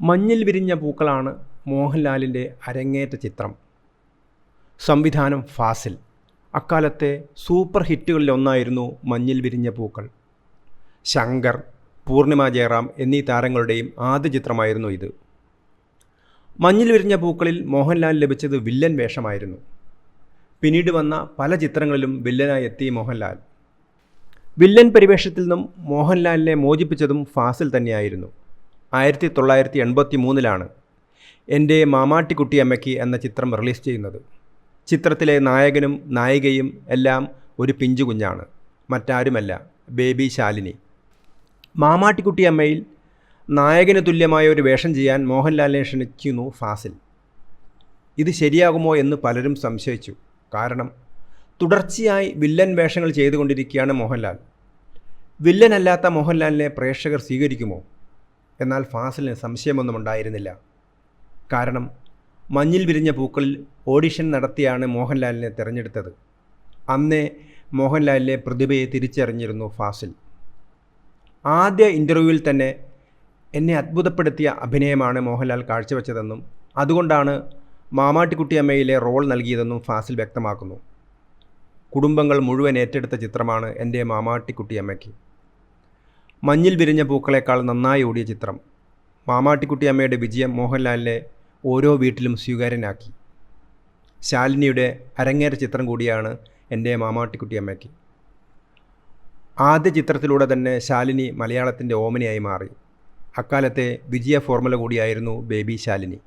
മഞ്ഞിൽ വിരിഞ്ഞ പൂക്കളാണ് മോഹൻലാലിന്റെ അരങ്ങേറ്റ ചിത്രം. സംവിധാനം ഫാസിൽ. അക്കാലത്തെ സൂപ്പർ ഹിറ്റുകളിൽ ഒന്നായിരുന്നു മഞ്ഞിൽ വിരിഞ്ഞ പൂക്കൾ. ശങ്കർ പൂർണിമ ജയറാം എന്നീ താരങ്ങളുടെയും ആദ്യ ചിത്രമായിരുന്നു ഇത്. മഞ്ഞിൽ വിരിഞ്ഞ പൂക്കളിൽ മോഹൻലാൽ ലഭിച്ചത് വില്ലൻ വേഷമായിരുന്നു. പിന്നീട് വന്ന പല ചിത്രങ്ങളിലും വില്ലനായി എത്തി മോഹൻലാൽ. വില്ലൻ പരിവേഷത്തിൽ നിന്നും മോഹൻലാലിനെ മോചിപ്പിച്ചതും ഫാസിൽ തന്നെയായിരുന്നു. ആയിരത്തി തൊള്ളായിരത്തി എൺപത്തി മൂന്നിലാണ് എന്റെ മാമാട്ടിക്കുട്ടിയമ്മയ്ക്ക് എന്ന ചിത്രം റിലീസ് ചെയ്യുന്നത്. ചിത്രത്തിലെ നായകനും നായികയും എല്ലാം ഒരു പിഞ്ചു കുഞ്ഞാണ്. മറ്റാരുമല്ല. ബേബി ശാലിനി. മാമാട്ടിക്കുട്ടിയമ്മയിൽ നായകന് തുല്യമായ ഒരു വേഷം ചെയ്യാൻ മോഹൻലാലിനെ ക്ഷണിക്കുന്നു ഫാസിൽ. ഇത് ശരിയാകുമോ എന്ന് പലരും സംശയിച്ചു. കാരണം തുടർച്ചയായി വില്ലൻ വേഷങ്ങൾ ചെയ്തുകൊണ്ടിരിക്കുകയാണ് മോഹൻലാൽ. വില്ലനല്ലാത്ത മോഹൻലാലിനെ പ്രേക്ഷകർ സ്വീകരിക്കുമോ? എന്നാൽ ഫാസിലിന് സംശയമൊന്നും ഉണ്ടായിരുന്നില്ല. കാരണം മഞ്ഞിൽ വിരിഞ്ഞ പൂക്കളിൽ ഓഡിഷൻ നടത്തിയാണ് മോഹൻലാലിനെ തിരഞ്ഞെടുത്തത്. അന്നേ മോഹൻലാലിലെ പ്രതിഭയെ തിരിച്ചറിഞ്ഞിരുന്നു ഫാസിൽ. ആദ്യ ഇന്റർവ്യൂവിൽ തന്നെ എന്നെ അത്ഭുതപ്പെടുത്തിയ അഭിനയമാണ് മോഹൻലാൽ കാഴ്ചവെച്ചതെന്നും അതുകൊണ്ടാണ് മാമാട്ടിക്കുട്ടിയമ്മയിലെ റോൾ നൽകിയതെന്നും ഫാസിൽ വ്യക്തമാക്കുന്നു. കുടുംബങ്ങൾ മുഴുവൻ ഏറ്റെടുത്ത ചിത്രമാണ് എന്റെ മാമാട്ടിക്കുട്ടിയമ്മയ്ക്ക് മഞ്ഞിൽ വിരിഞ്ഞ പൂക്കളേക്കാൾ നന്നായി ഓടിയ ചിത്രം. മാമാട്ടിക്കുട്ടിയമ്മയുടെ വിജയം മോഹൻലാലിനെ ഓരോ വീട്ടിലും സ്വീകാര്യനാക്കി. ശാലിനിയുടെ അരങ്ങേറ്റ ചിത്രം കൂടിയാണ് എന്റെ മാമാട്ടിക്കുട്ടിയമ്മയ്ക്ക് ആദ്യ ചിത്രത്തിലൂടെ തന്നെ ശാലിനി മലയാളത്തിന്റെ ഓമനയായി മാറി. അക്കാലത്തെ വിജയ ഫോർമുല കൂടിയായിരുന്നു ബേബി ശാലിനി.